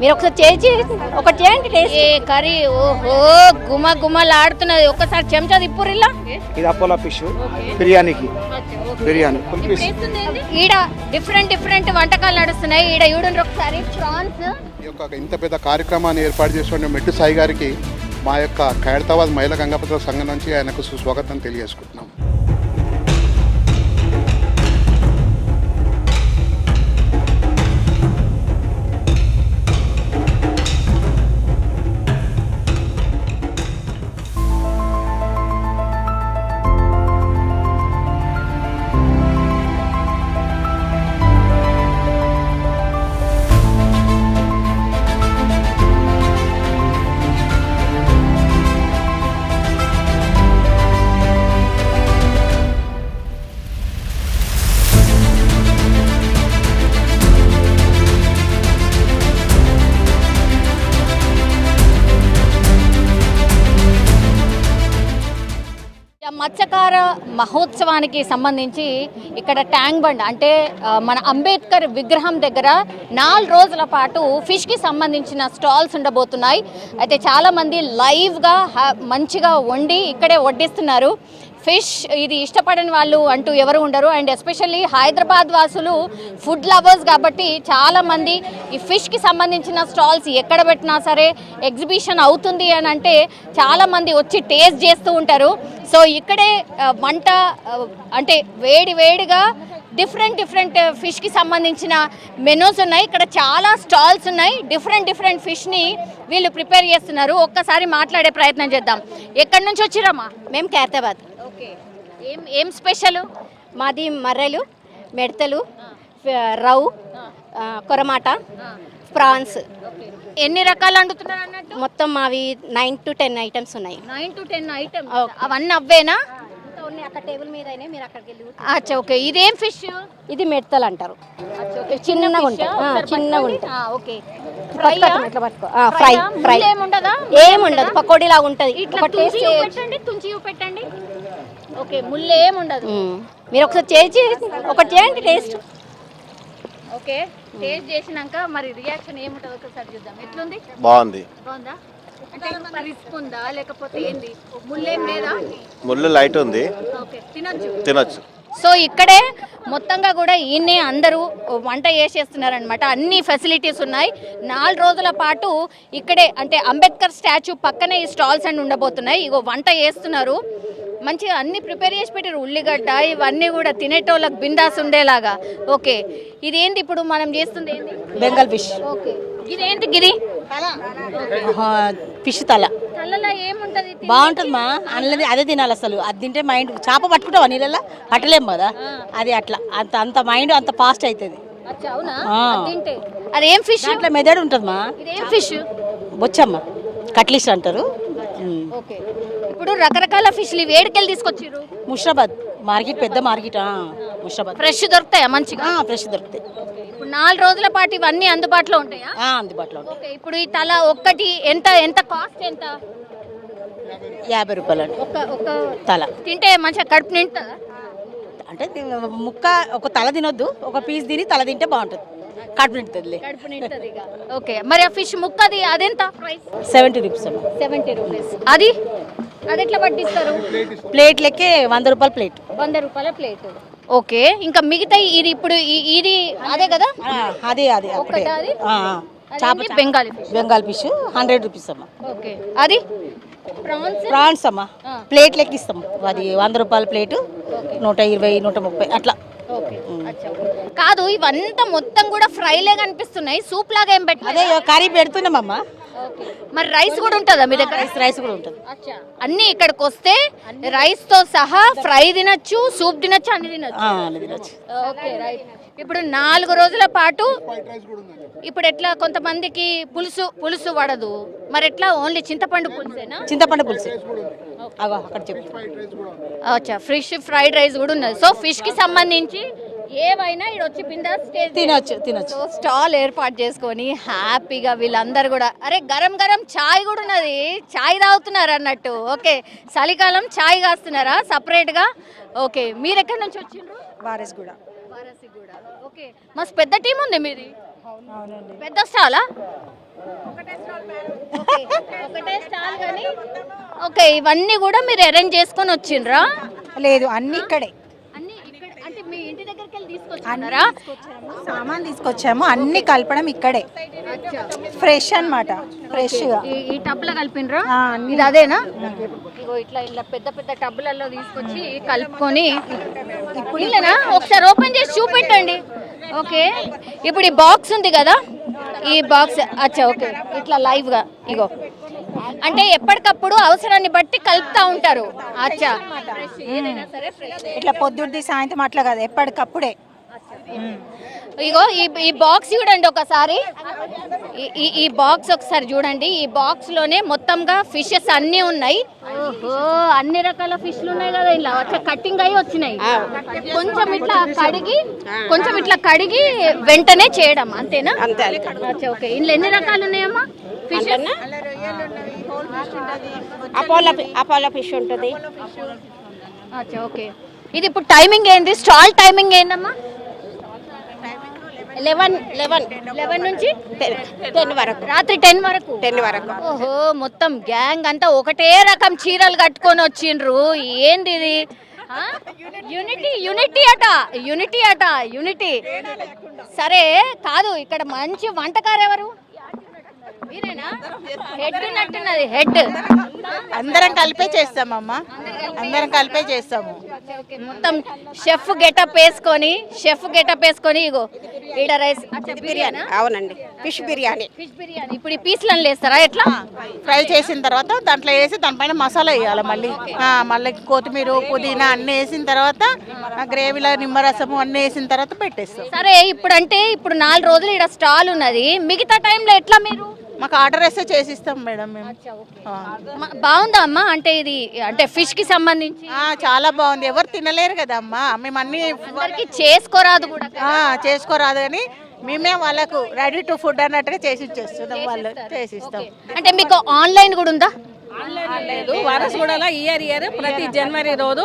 మీరు ఒకసారి చేసి ఒకటి చేయండి టేస్ట్. ఏ కర్రీ ఓహో గుమ గుమలాడుతున్నది. ఒక్కసారి చెంచా తిప్పురిల్లా? ఇది అపోలో ఫిష్ బిర్యానీకి. Biryani full fish. ఈడ డిఫరెంట్ డిఫరెంట్ వంటకాలు నడుస్తున్నాయి. ఈడ చూడండి ఒకసారి ప్రాన్స్. ఈ యొక్క ఇంత పెద్ద కార్యక్రమాన్ని ఏర్పాటు చేసిన మెట్టు సాయి గారికి మా యొక్క ఖైరతాబాద్ మహిళా గంగాపత్ర సంఘం నుంచి ఆయనకు సుస్వాగతం తెలియజేసుకుంటున్నాం. మత్స్యకార మహోత్సవానికి సంబంధించి ఇక్కడ ట్యాంక్ బండ్ అంటే మన అంబేద్కర్ విగ్రహం దగ్గర నాలుగు రోజుల పాటు ఫిష్కి సంబంధించిన స్టాల్స్ ఉండబోతున్నాయి. అయితే చాలామంది లైవ్గా మంచిగా వండి ఇక్కడే వడ్డిస్తున్నారు. ఫిష్ ఇది ఇష్టపడని వాళ్ళు అంటూ ఎవరు ఉండరు. అండ్ ఎస్పెషల్లీ హైదరాబాద్ వాసులు ఫుడ్ లవర్స్ కాబట్టి చాలామంది ఈ ఫిష్కి సంబంధించిన స్టాల్స్ ఎక్కడ పెట్టినా సరే ఎగ్జిబిషన్ అవుతుంది అని అంటే చాలామంది వచ్చి టేస్ట్ చేస్తూ ఉంటారు. సో ఇక్కడే వంట అంటే వేడి వేడిగా డిఫరెంట్ డిఫరెంట్ ఫిష్కి సంబంధించిన మెనూస్ ఉన్నాయి. ఇక్కడ చాలా స్టాల్స్ ఉన్నాయి. డిఫరెంట్ డిఫరెంట్ ఫిష్ని వీళ్ళు ప్రిపేర్ చేస్తున్నారు. ఒక్కసారి మాట్లాడే ప్రయత్నం చేద్దాం. ఎక్కడి నుంచి వచ్చిరమ్మా మేము ఖైరతాబాద్. ఓకే. ఏం ఏం స్పెషల్? మాది మర్రెలు మెడతలు ఫ- రౌ ఆ, కొరమాట ప్రాన్స్. ఎన్ని రకాలు వండుతున్నారు అన్నట్టు? మొత్తం మావి నైన్ టు టెన్ ఐటమ్స్ ఉన్నాయి. Nine to ten Okay. అవన్నీ అవ్వేనా? అక్కడ టేబుల్ మీద మీరు అక్కడికి వెళ్ళి ఓకే. ఇదేం ఫిష్? ఇది మెడతలు అంటారు. చిన్నగా ఉంటాయి ఆ, చిన్నగా ఉంటాయి ఓకే. ఇట్లా పట్టుకో. ఆ, ఫ్రై ఫ్రై. ఏముండదా? ఏముండదు పకోడీ లాగా ఉంటుంది. ఇట్లా టేస్ట్ తుంచి పెట్టండి తుంచి పెట్టండి ఓకే ముళ్ళు ఏముండదు. మీరు ఒకసారి చేసి ఒకటి చేయండి టేస్ట్. ఓకే టేస్ట్ చేసినాక మరి రియాక్షన్ ఏముంటుంది ఒకసారి చూద్దాం. ఎట్లుంది? బాగుంది. బాగుందా? అంటే రిస్క్ ఉందా లేకపోతే ఏంది? ముళ్ళేం లేదా? ముళ్ళు లైట్ ఉంది. ఓకే తినొచ్చు. తినొచ్చు. సో ఇక్కడే మొత్తంగా కూడా ఈయన్నే అందరూ వంట చేసేస్తున్నారనమాట అన్ని ఫెసిలిటీస్ ఉన్నాయి. నాలుగు రోజుల పాటు ఇక్కడే అంటే అంబేద్కర్ స్టాచ్యూ పక్కనే ఈ స్టాల్స్ అన్ని ఉండబోతున్నాయి. ఇగో వంట చేస్తున్నారు. మంచిగా అన్ని ప్రిపేర్ చేసి పెట్టారు ఉల్లిగడ్డ ఇవన్నీ కూడా తినేటోళ్ళకి బిందాస్ ఉండేలాగా. ఓకే. ఇదేంటి ఇప్పుడు మనం చేస్తుంది ఏంటి బెంగాల్ ఫిష్. ఓకే. ఇదేంటి గిరి ఫిష్ తల. బాగుంటుంది మా. అందులో అదే తినాలి అసలు. అది తింటే మైండ్ చేప పట్టుకుంటావా నీళ్ళల్లో? పట్టలేం కదా? అది అట్లా. అంత అంత మైండ్ అంత ఫాస్ట్ అవుతుంది. అది ఫిష్? దాంట్లో మెదడు ఉంటుంది మా. ఇదేం ఫిష్? బొచ్చమ్మ. కట్లిస్ అంటారు. ఓకే. ఇప్పుడు రకరకాల ఫిష్లు వేడికెళ్ళి తీసుకొచ్చిర్రు? ముషరాబాద్. మార్కెట్ పెద్ద మార్కెట్ ఆ, ముషరాబాద్. ఫ్రెష్ దొరుకుతాయా మంచిగా? ఆ, ఫ్రెష్ దొరుకుతాయి. ఇప్పుడు నాలుగు రోజుల పాటు ఇవన్నీ అందుబాటులో ఉంటాయా? ఆ, అందుబాటులో ఉంటాయి. ఓకే ఇప్పుడు ఈ తల ఒక్కటి ఎంత ఎంత కాస్ట్ ఎంత? యాభై రూపాయలు అండి. ఒక ఒక తల. తింటే మంచిగా కడుపు నిండుతుందా? అంటే ది- ముక్క ఒక తల తినొద్దు. ఒక పీస్ తిని తల తింటే బాగుంటుంది. కడుపు నిండుతుందిలే. కడుపు నిండుతుంది ఇక. ఓకే మరి ఆ ఫిష్ ముక్కది అదెంత ప్రైస్? సెవెంటీ రూపీస్ అమ్మ. Seventy rupees. అది? అది ఎట్లా పట్టిస్తారు? ప్లేట్ లెక్కే వంద రూపాయల ప్లేట్. వంద రూపాయల ప్లేట్. ఓకే. ఇంకా మిగతా ఇది ఇప్పుడు ఈ- ఇది అదే కదా? ఆ, అదే అదే ఒక్కటా అది? ఆ, ఆ. చేప అదేంటి? Bengali Bengal fish hundred rupees అమ్మ. ఓకే. అది? ప్రాన్స్? ప్రాన్స్ అమ్మ. ఆ. ప్లేట్ లెక్క ఇస్తాం. అది వంద రూపాయల ప్లేటు నూట ఇరవై నూట ముప్పై అట్లా. ఓకే. అచ్చా. కాదు ఇవంతా మొత్తం కూడా ఫ్రైలే కనిపిస్తున్నాయి. సూప్ లాగా ఏం అదే పెట్టలేదు ఇక కర్రీ పెడుతున్నామమ్మా మరి రైస్ కూడా ఉంటుందా మీ దగ్గర? రైస్ రైస్ కూడా ఉంటుంది. అన్ని ఇక్కడికి వస్తే రైస్తో సహా ఫ్రై తినొచ్చు సూప్ తినొచ్చు అన్ని తినొచ్చు. Okay right. ఇప్పుడు నాలుగు రోజుల పాటు ఇప్పుడు ఎట్లా కొంతమందికి పులుసు పులుసు పడదు మరి ఎట్లా ఓన్లీ చింతపండు పులుసేనా? చింతపండు పులుసు. అగో అక్కడ చెప్పు. అచ్చా ఫిష్ ఫ్రైడ్ రైస్ కూడా ఉన్నది. సో ఫిష్కి సంబంధించి ఏవైనా ఇక్కడ వచ్చి బిందాస్ తినొచ్చు తినొచ్చు. స్టాల్ ఏర్పాటు చేసుకొని హ్యాపీగా వీళ్ళందరూ కూడా అరే గరం గరం చాయ్ కూడా ఉన్నది చాయ్ తాగుతున్నారు అన్నట్టు. ఓకే చలికాలం చాయ్ కాస్తున్నారా సపరేట్గా? ఓకే మీరు ఎక్కడి నుంచి వచ్చిండ్రు? వారస్ కూడా వారసిగూడ. ఓకే మస్తు పెద్ద టీం ఉంది మీది? పెద్ద స్టాలా? ఓకే, ఒకటే స్టాల్ కానీ ఓకే ఇవన్నీ కూడా మీరు అరేంజ్ చేసుకొని వచ్చిండ్రా? లేదు అన్ని ఇక్కడే అన్ని ఇక్కడ అంటే మీ సామాన్ తీసుకొచ్చాము. అన్ని కలపడం ఇక్కడే. ఫ్రెష్ అన్నమాట. ఫ్రెష్గా. ఈ- టబ్లో కలిపినరా? ఇది అదేనా? ఇగో ఇట్లా ఇలా పెద్ద పెద్ద టబ్బులలో తీసుకొచ్చి కలుపుకొని ఇల్లనా? ఒకసారి ఓపెన్ చేసి చూపెట్టండి. ఓకే. ఇప్పుడు ఈ బాక్స్ ఉంది కదా? ఈ బాక్స్ అచ్చా ఓకే. ఇట్లా లైవ్గా ఇగో. అంటే ఎప్పటికప్పుడు అవసరాన్ని బట్టి కలుపుతా ఉంటారు. అచ్చా. ఇట్లా పొద్దుర్ది సాయంత్రం అట్లా కాదు ఎప్పటికప్పుడే. ఇగో ఈ ఈ బాక్స్ చూడండి ఒకసారి. ఈ- ఈ బాక్స్ ఒకసారి చూడండి. ఈ బాక్స్లోనే మొత్తంగా ఫిషెస్ అన్ని ఉన్నాయి. ఓహో అన్ని రకాల ఫిష్లు ఉన్నాయి కదా ఇలా వచ్చే కట్టింగ్ అయి వచ్చినాయి. కొంచెం ఇట్లా కడిగి కొంచెం ఇట్లా కడిగి వెంటనే చేయడం అంతేనా? ఓకే. ఇందులో ఎన్ని రకాలు ఉన్నాయమ్మా ఫిష్ అపోలో అపోలో ఫిష్ ఉంటుంది. ఓకే. ఇది ఇప్పుడు టైమింగ్ ఏంది? స్టాల్ టైమింగ్ ఏందమ్మా? లెవెన్ లెవెన్ లెవెన్ నుంచి టెన్ వరకు. రాత్రి టెన్ వరకు? టెన్ వరకు. ఓహో మొత్తం గ్యాంగ్ అంతా ఒకటే రకం చీరలు కట్టుకొని వచ్చిండ్రు. ఏంది ఇది? యూనిటీ యూనిటీ అట యూనిటీ అట యూనిటీ. సరే కాదు ఇక్కడ మంచి వంటకారు ఎవరు? హెడ్ అందరం కలిపే చేస్తామమ్మా. అందరం కలిపే చేస్తాము. మొత్తం షెఫ్ గెటప్ వేసుకొని షెఫ్ గెటప్ వేసుకొని ఇగో ఈడ రైస్ బిర్యానీ? అవునండి. ఫిష్ బిర్యానీ. ఫిష్ బిర్యానీ. ఇప్పుడు ఈ పీస్లను వేస్తారా? ఎట్లా? ఫ్రై చేసిన తర్వాత దాంట్లో వేసి దానిపైన మసాలా వేయాలి మళ్ళీ. ఆ, మళ్ళీ కొత్తిమీర పుదీనా అన్నీ వేసిన తర్వాత ఆ గ్రేవీలో నిమ్మరసము అన్నీ వేసిన తర్వాత పెట్టేస్తాం. సరే ఇప్పుడు అంటే ఇప్పుడు నాలుగు రోజులు ఇక్కడ స్టాల్ ఉన్నది. మిగతా టైంలో ఎట్లా మీరు? మాకు ఆర్డర్ వేస్తే చేసిస్తాం మేడం మేము. బాగుందా అమ్మా? అంటే ఇది అంటే ఫిష్కి సంబంధించి? ఆ, చాలా బాగుంది. ఎవరు తినలేరు కదా అమ్మా. మేము అన్ని అందరికి చేసుకోరాదు కూడా ఆ, చేసుకోరాదు కానీ మేమే వాళ్ళకు రెడీ టు ఫుడ్ అన్నట్టుగా చేసి ఇచ్చేస్తున్నాం వాళ్ళు. చేసిస్తాం. అంటే మీకు ఆన్లైన్ కూడా ఉందా? లేదు. వారసుగూడలో ఇయర్ ఇయర్ ప్రతి జనవరి రోజు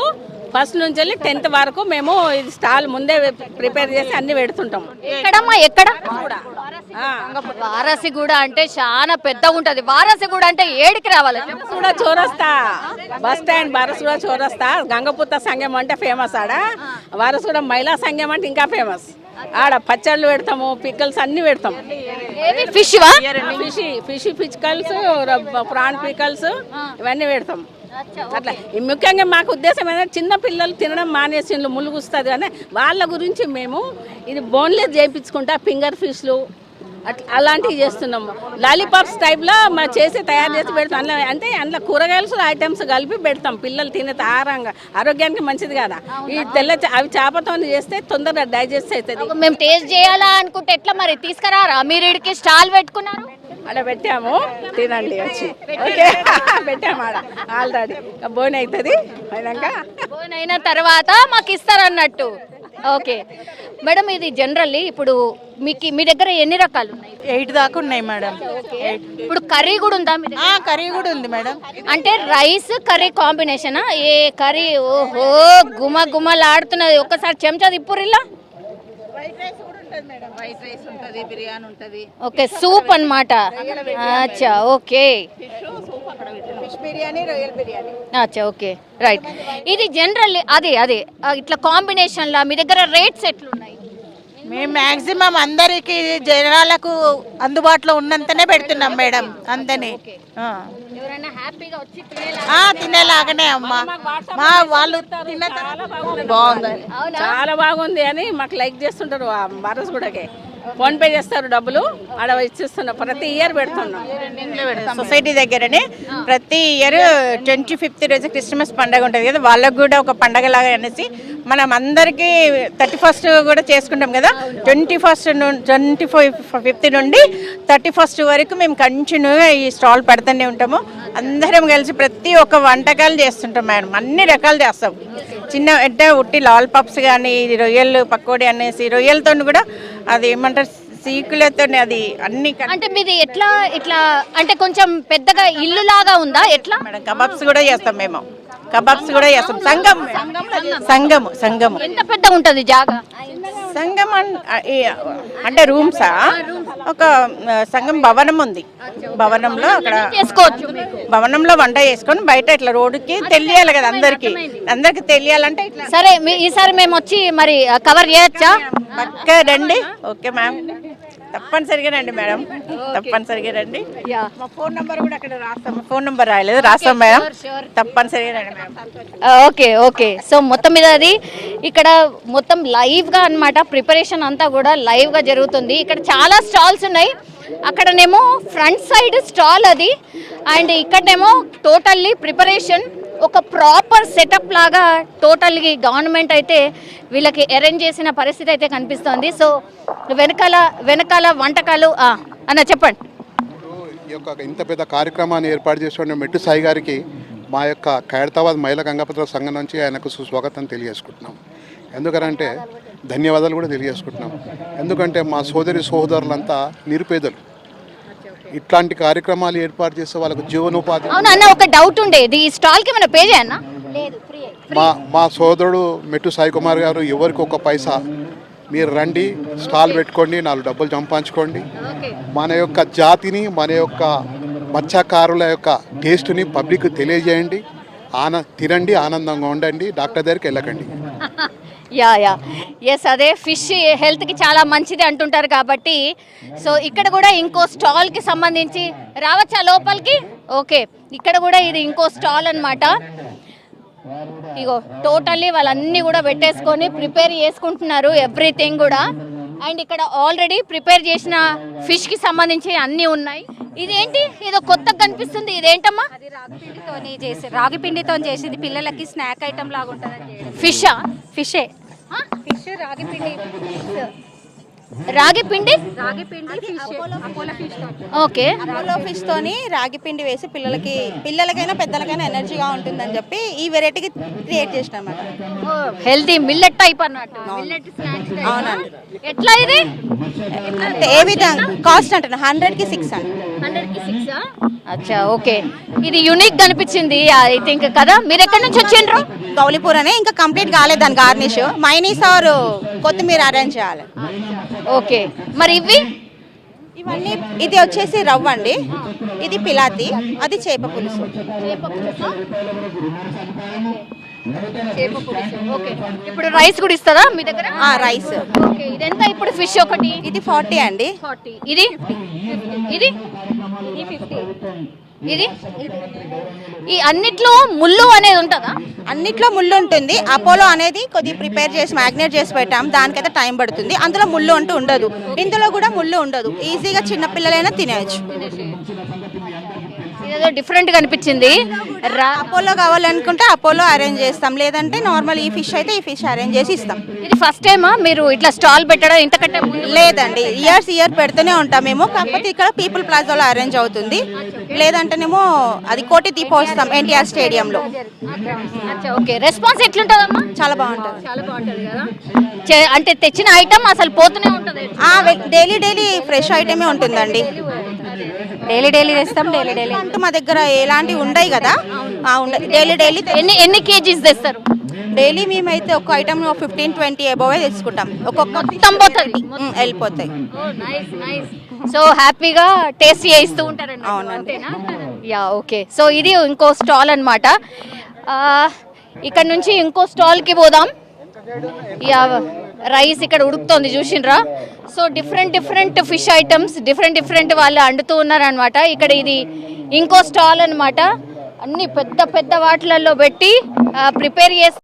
ఫస్ట్ నుంచి వెళ్ళి టెన్త్ వరకు మేము ఇది స్టాల్ ముందే ప్రిపేర్ చేసి అన్ని పెడుతుంటాం. ఎక్కడమ్మా? ఎక్కడ? వారసిగూడ అంటే చాలా పెద్ద ఉంటది. వారసిగూడ అంటే ఏడికి రావాలి? కూడా చోరస్తా. Bus stand Warasiguda చోరస్తా. గంగపుత్త సంఘం అంటే ఫేమస్ ఆడ. వారసుగూడ మహిళా సంఘం అంటే ఇంకా ఫేమస్ ఆడ పచ్చళ్ళు పెడతాము పిక్కల్స్ అన్ని పెడతాం. Fish fish fish pickles prawn pickles ఇవన్నీ పెడతాం. అట్లా. ముఖ్యంగా మాకు ఉద్దేశం ఏంటంటే చిన్న పిల్లలు తినడం మానేసిండ్లు ములుగుస్తుంది అని వాళ్ళ గురించి మేము ఇది బోన్లెస్ చేయించుకుంటా ఫింగర్ ఫిష్లు అలాంటివి చేస్తున్నాము. లాలీపాప్స్ టైప్లో మా చేసి తయారు చేసి పెడతాం. అందులో అంటే అందులో కూరగాయలు ఐటమ్స్ కలిపి పెడతాం. పిల్లలు తినే ఆహారంగా. ఆరోగ్యానికి మంచిది కదా. ఈ తెల్ల అవి చేపతో చేస్తే తొందరగా డైజెస్ట్ అవుతుంది మేము టేస్ట్ చేయాలా అనుకుంటే ఎట్లా మరి? తీసుకురారా? మీరు ఇడికి స్టాల్ పెట్టుకున్నారు? అక్కడ పెట్టాము. తినండి వచ్చి. ఓకే. పెట్టాము ఆడ. ఆల్రెడీ. బోన్ అవుతుంది. అయినాక. ఫోన్ అయిన తర్వాత మాకు ఇస్తారన్నట్టు. ఓకే. మేడం ఇది జనరల్లీ ఇప్పుడు మీకు మీ దగ్గర ఎన్ని రకాలు ఉన్నాయి ఎయిట్ దాకా ఉన్నాయి మేడం. ఇప్పుడు కర్రీ కూడా ఉందా మీ దగ్గర? కర్రీ కూడా ఉంది మేడం. అంటే రైస్ కర్రీ కాంబినేషనా? ఏ కర్రీ? ఓహో గుమ గుమలాడుతున్నది. ఒక్కసారి చెంచా తిప్పురిల్లా వైట్ రైస్ ఉంటుంది బిర్యానీ ఉంటుంది. ఓకే సూప్ అన్నమాట. అచ్చా ఓకే. ఫిష్ బిర్యానీ. రొయ్యల బిర్యానీ అచ్చా ఓకే రైట్. ఇది జనరల్లీ అదే అదే ఇట్లా కాంబినేషన్లా మీ దగ్గర రేట్స్ ఎట్లున్నాయి మేము మాక్సిమం అందరికి జనాలకు అందుబాటులో ఉన్నంతనే పెడుతున్నాం మేడం అంతనే ఆ. ఎవరైనా హ్యాపీగా వచ్చి తినేలా ఆ, తినేలాగానే అమ్మా. మా వాళ్ళు తిన్న బాగుంది. చాలా బాగుంది అని మాకు లైక్ చేస్తుంటారు ఆ మరస్ ఫోన్పే చేస్తారు డబ్బులు. ఆడ ఇచ్చిస్తున్నాం ప్రతి ఇయర్ పెడుతున్నాం. సొసైటీ దగ్గరనే ప్రతి ఇయర్ ట్వంటీ ఫిఫ్త్ రోజు క్రిస్మస్ పండగ ఉంటుంది కదా వాళ్ళకు కూడా ఒక పండగలాగా అనేసి మనం అందరికీ థర్టీ ఫస్ట్ కూడా చేసుకుంటాం కదా. ట్వంటీ ఫస్ట్ ట్వంటీ ఫిఫ్త్ నుండి థర్టీ ఫస్ట్ వరకు మేము కంటిన్యూగా ఈ స్టాల్ పెడుతూనే ఉంటాము. అందరం కలిసి ప్రతి ఒక్క వంటకాలు చేస్తుంటాం మేడం. అన్ని రకాలు చేస్తాం. చిన్న అంటే ఉట్టి లాల్ పప్స్ కానీ రొయ్యలు పకోడీ అనేసి రొయ్యలతో కూడా అది ఏమంటారు? సీకులతో అది అన్ని అంటే మీది ఎట్లా ఇట్లా అంటే కొంచెం పెద్దగా ఇల్లు లాగా ఉందా? ఎట్లా? మేడం కబాబ్స్ కూడా చేస్తాం మేము. కబాబ్స్ కూడా చేస్తాం. సంగం. సంగము సంగము. ఎంత పెద్ద ఉంటది జాగా? ఈ- అంటే రూమ్సా? ఒక సంగం భవనం ఉంది. భవనంలో అక్కడ చేసుకోవచ్చు భవనంలో వంట చేసుకొని బయట ఇట్లా రోడ్డుకి తెలియాలి కదా అందరికి. అందరికి తెలియాలంటే సరే ఈసారి మేము వచ్చి మరి కవర్ చేయొచ్చా? పక్క రండి. Okay ma'am. తప్పనిసరిగా రండి మేడం. తప్పనిసరిగా రండి. మా ఫోన్ నంబర్ కూడా అక్కడ రాస్తాం. ఫోన్ నంబర్ రాయలేదు. రాస్తాం మేడం. తప్పనిసరిగా రండి మేడం. ఓకే ఓకే సో మొత్తం మీద అది ఇక్కడ మొత్తం లైవ్గా అన్నమాట. ప్రిపరేషన్ అంతా కూడా లైవ్గా జరుగుతుంది. ఇక్కడ చాలా స్టాల్స్ ఉన్నాయి. అక్కడనేమో ఫ్రంట్ సైడ్ స్టాల్ అది. అండ్ ఇక్కడనేమో టోటల్లీ ప్రిపరేషన్ ఒక ప్రాపర్ సెటప్ లాగా టోటల్గా గవర్నమెంట్ అయితే వీళ్ళకి అరేంజ్ చేసిన పరిస్థితి అయితే కనిపిస్తోంది. సో వెనకాల వెనకాల వంటకాలు అన్న చెప్పండి. ఈ యొక్క ఇంత పెద్ద కార్యక్రమాన్ని ఏర్పాటు చేసిన మెట్టు సాయి గారికి మా యొక్క ఖైరతాబాద్ మహిళా గంగాపత్ర సంఘం నుంచి ఆయనకు సుస్వాగతం తెలియజేసుకుంటున్నాం. ఎందుకంటే ధన్యవాదాలు కూడా తెలియజేసుకుంటున్నాం. ఎందుకంటే మా సోదరి సోదరులంతా నిరుపేదలు. ఇట్లాంటి కార్యక్రమాలు ఏర్పాటు చేస్తే వాళ్ళకు జీవనోపాధి అవును అన్న ఒక డౌట్ ఉండేది. ఈ స్టాల్కి ఏమైనా పే చేయన్నా మా మా సోదరుడు మెట్టు సాయి కుమార్ గారు ఎవరికి ఒక పైసా? మీరు రండి స్టాల్ పెట్టుకోండి నాలుగు డబ్బులు సంపాదించుకోండి. మన యొక్క జాతిని మన యొక్క మత్స్యకారుల యొక్క టేస్ట్ని పబ్లిక్ తెలియజేయండి. ఆన తినండి ఆనందంగా ఉండండి. డాక్టర్ దగ్గరికి వెళ్ళకండి. Yeah yeah. ఎస్ అదే ఫిష్ హెల్త్కి చాలా మంచిది అంటుంటారు కాబట్టి. సో ఇక్కడ కూడా ఇంకో స్టాల్కి సంబంధించి రావచ్చా లోపలికి? ఓకే ఇక్కడ కూడా ఇది ఇంకో స్టాల్ అన్నమాట. ఇగో టోటల్లీ వాళ్ళన్నీ కూడా పెట్టేసుకొని ప్రిపేర్ చేసుకుంటున్నారు ఎవ్రీథింగ్ కూడా. అండ్ ఇక్కడ ఆల్రెడీ ప్రిపేర్ చేసిన ఫిష్కి సంబంధించి అన్నీ ఉన్నాయి. ఇదేంటి? ఏదో కొత్తగా కనిపిస్తుంది. ఇదేంటమ్మా? రాగిపిండితోని చేసి రాగిపిండితో చేసింది. పిల్లలకి స్నాక్ ఐటమ్ లాగా ఉంటుందని ఫిషా ఫిషే ఫిష్ రాగి పిండి. రాగిపిండి fish. Apollo fish. Okay. Apollo fish తోని రాగి పిండి వేసి పిల్లలకి పిల్లలకైనా పెద్దలకైనా ఎనర్జీగా ఉంటుందని చెప్పి ఈ వెరైటీకి క్రియేట్ చేసిన అనమాట హెల్తీ మిల్లెట్ టైప్ అన్నట్టు. మిల్లెట్ స్నాక్స్ అవునండి. ఎట్లా ఇది? అంటే ఏ విధంగా? కాస్ట్ అంటున్నా హండ్రెడ్కి సిక్స్ అండి అచ్చా ఓకే. ఇది యునిక్ కనిపించింది ఐ థింక్ కదా? మీరు ఎక్కడి నుంచి వచ్చిండ్రు? గౌలిపూర్ అనే ఇంకా కంప్లీట్ కాలేదు దాని గార్నిష్ మైనీస్ ఆర్ కొత్తిమీర అరేంజ్ చేయాలి. ఓకే. మరి ఇవి? ఇవన్నీ ఇది వచ్చేసి రవ్వ అండి. ఇది పిలాతి అది చేప పులుసు. ఓకే. ఇప్పుడు రైస్ కూడా ఇస్తారా మీ దగ్గర? ఆ రైస్ ఓకే. ఇది ఎంత ఇప్పుడు ఫిష్ ఒకటి? ఇది ఫార్టీ అండి. ఫార్టీ ఇది? ఇది? ఇది? ఈ అన్నిట్లో ముళ్ళు అనేది ఉంటుందా? అన్నిట్లో ముళ్ళు ఉంటుంది. అపోలో అనేది కొద్దిగా ప్రిపేర్ చేసి మ్యాగ్నేట్ చేసి పెట్టాం దానికైతే టైం పడుతుంది. అందులో ముళ్ళు అంటూ ఉండదు. ఇందులో కూడా ముళ్ళు ఉండదు. ఈజీగా చిన్న పిల్లలైనా తినేయచ్చు. ఇదేదో డిఫరెంట్గా అనిపించింది. అపోలో కావాలనుకుంటే అపోలో అరేంజ్ చేస్తాం. లేదంటే నార్మల్ ఈ ఫిష్ అయితే ఈ ఫిష్ అరేంజ్ చేసి ఇస్తాం. ఇది ఫస్ట్ టైమా మీరు ఇట్లా స్టాల్ పెట్టడం ఇంతకంటే లేదండి. ఇయర్స్ ఇయర్ పెడుతూనే ఉంటాం మేము. కాకపోతే ఇక్కడ పీపుల్ ప్లాజాలో అరేంజ్ అవుతుంది. లేదంటేనేమో అది కోటి దీపం వస్తాం ఎన్టీఆర్ స్టేడియంలో. ఓకే. రెస్పాన్స్ ఎట్లుంటుందమ్మా? చాలా బాగుంటుంది. చాలా బాగుంటుంది కదా. అంటే తెచ్చిన ఐటమ్ అసలు పోతూనే ఉంటుంది. డైలీ డైలీ ఫ్రెష్ ఐటమే ఉంటుందండి. డైలీ డైలీ తెస్తాం డైలీ డైలీ. అంటూ మా దగ్గర ఎలాంటివి ఉండయి కదా? డైలీ డైలీ ఎన్ని ఎన్ని కేజీస్ తెస్తారు? డైలీ మేమైతే ఒక ఐటమ్ ఫిఫ్టీన్ ట్వంటీ అబోవే తెచ్చుకుంటాం. ఒక్కొక్క పోతుంది వెళ్ళిపోతాయి. సో హ్యాపీగా టేస్ట్ చేయిస్తూ ఉంటారండి. అవునండి. Yeah okay. సో ఇది ఇంకో స్టాల్ అనమాట ఇక్కడ నుంచి ఇంకో స్టాల్కి పోదాం. యా రైస్ ఇక్కడ ఉడుకుతోంది చూసిండ్రా so different different fish items different different వాళ్ళు అండుతూ ఉన్నారనమాట ఇక్కడ ఇది ఇంకో స్టాల్ అన్నమాట. అన్ని పెద్ద పెద్ద వాటిలలో పెట్టి ప్రిపేర్ చేసి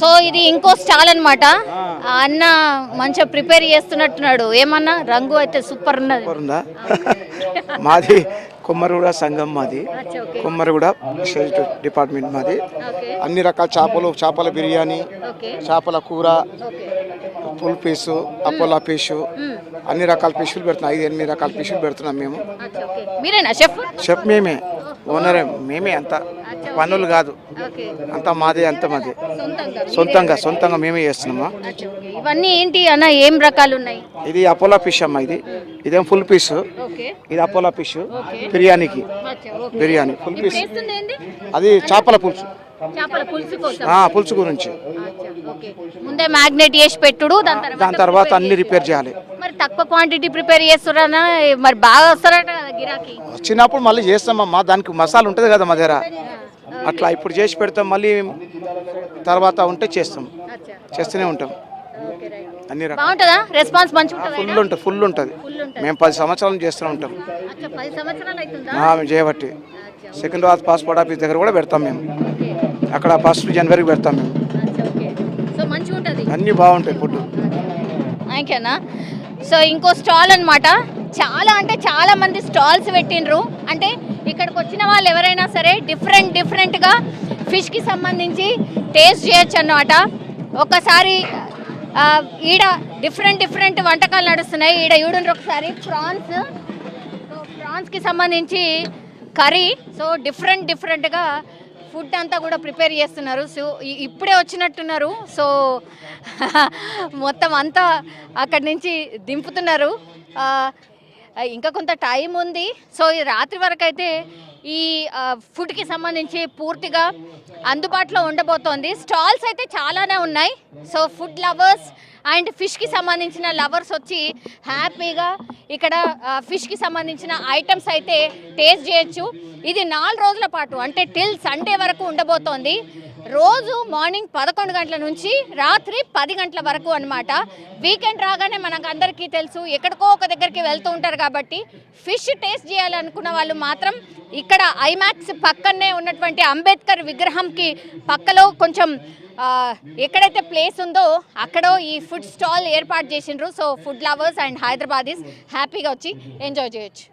సో ఇది ఇంకో స్టాల్ అన్నమాట. ఆ అన్న మంచిగా ప్రిపేర్ చేస్తున్నట్టున్నాడు. ఏమన్నా? రంగు అయితే సూపర్ ఉన్నది. మాది కుమ్మరిగూడ సంఘం మాది. కుమ్మరిగూడ డిపార్ట్మెంట్ మాది. అన్ని రకాల చేపలు చేపల బిర్యానీ చేపల కూర ఫుల్ పీసు అపోలా పీసు అన్ని రకాల ఫిష్లు పెడుతున్నాం. ఐదు ఎనిమిది రకాల ఫిష్లు పెడుతున్నాం మేము. మీరేనా షెఫ్? మేమే. ఓనరే మేమే అంత. పనులు కాదు. అంత మాదే అంత మాదే. సొంతంగా సొంతంగా మేమే చేస్తున్నామా. ఇవన్నీ ఏంటి అన్న ఏం రకాలు ఉన్నాయి? ఇది అపోలో ఫిష్ అమ్మా ఇది. ఇదేం ఫుల్ పీస్ ఇది అపోలో ఫిష్ బిర్యానీకి. బిర్యానీ ఫుల్ పీస్ అది చేపల పులుసు. పులుసు గురించి. ముందే మ్యాగ్నేట్ చేసి పెట్టుడు దాని తర్వాత దాని తర్వాత అన్ని రిపేర్ చేయాలి. మరి తక్కువ క్వాంటిటీ ప్రిపేర్ చేస్తున్నా మరి బాగా వస్తారట గిరాకీ. వచ్చినప్పుడు మళ్ళీ చేస్తామమ్మా దానికి మసాలా ఉంటుంది కదా మా దగ్గర. అట్లా ఇప్పుడు చేసి పెడతాం మళ్ళీ తర్వాత ఉంటే చేస్తాం. చేస్తూనే ఉంటాం. అన్ని బాగుంటుందా? రెస్పాన్స్ మంచిగా ఫుల్ ఉంటుందా ఫుల్ ఉంటుంది. మేము పది సంవత్సరాలు చేస్తూనే ఉంటాం. మేము చేయబట్టి. అచ్చా సికింద్రాబాద్ పాస్పోర్ట్ ఆఫీస్ దగ్గర కూడా పెడతాం మేము. అక్కడ ఫస్ట్ జనవరికి పెడతాం మేము. సో మంచిగా ఉంటుంది అన్నీ బాగుంటాయి ఫుడ్ ఓకేనా? సో ఇంకో స్టాల్ అన్నమాట. చాలా అంటే చాలా మంది స్టాల్స్ పెట్టిండ్రు. అంటే ఇక్కడికి వచ్చిన వాళ్ళు ఎవరైనా సరే డిఫరెంట్ డిఫరెంట్గా ఫిష్కి సంబంధించి టేస్ట్ చేయొచ్చు అన్నమాట. ఒకసారి ఈడ డిఫరెంట్ డిఫరెంట్ వంటకాలు నడుస్తున్నాయి. ఈడ చూడండి ఒకసారి ప్రాన్స్ సో ప్రాన్స్కి సంబంధించి కర్రీ. సో డిఫరెంట్ డిఫరెంట్గా ఫుడ్ అంతా కూడా ప్రిపేర్ చేస్తున్నారు. సో ఇప్పుడే వచ్చినట్టున్నారు. సో మొత్తం అంతా అక్కడి నుంచి దింపుతున్నారు. ఇంకా కొంత టైం ఉంది. సో ఈ రాత్రి వరకు అయితే ఈ ఫుడ్కి సంబంధించి పూర్తిగా అందుబాటులో ఉండబోతోంది. స్టాల్స్ అయితే చాలానే ఉన్నాయి. సో ఫుడ్ లవర్స్ అండ్ ఫిష్కి సంబంధించిన లవర్స్ వచ్చి హ్యాపీగా ఇక్కడ ఫిష్కి సంబంధించిన ఐటమ్స్ అయితే టేస్ట్ చేయొచ్చు. ఇది నాలుగు రోజుల పాటు అంటే టిల్ సండే వరకు ఉండబోతోంది. రోజు మార్నింగ్ పదకొండు గంటల నుంచి రాత్రి పది గంటల వరకు అన్నమాట. వీకెండ్ రాగానే మనకు అందరికీ తెలుసు ఎక్కడికో ఒక దగ్గరికి వెళ్తూ ఉంటారు కాబట్టి ఫిష్ టేస్ట్ చేయాలనుకున్న వాళ్ళు మాత్రం ఇక్కడ ఐమాక్స్ పక్కనే ఉన్నటువంటి అంబేద్కర్ విగ్రహంకి పక్కలో కొంచెం ఎక్కడైతే ప్లేస్ ఉందో అక్కడ ఈ ఫుడ్ స్టాల్ ఏర్పాటు చేసిండ్రు. So food lovers and Hyderabadis హ్యాపీగా వచ్చి ఎంజాయ్ చేయొచ్చు.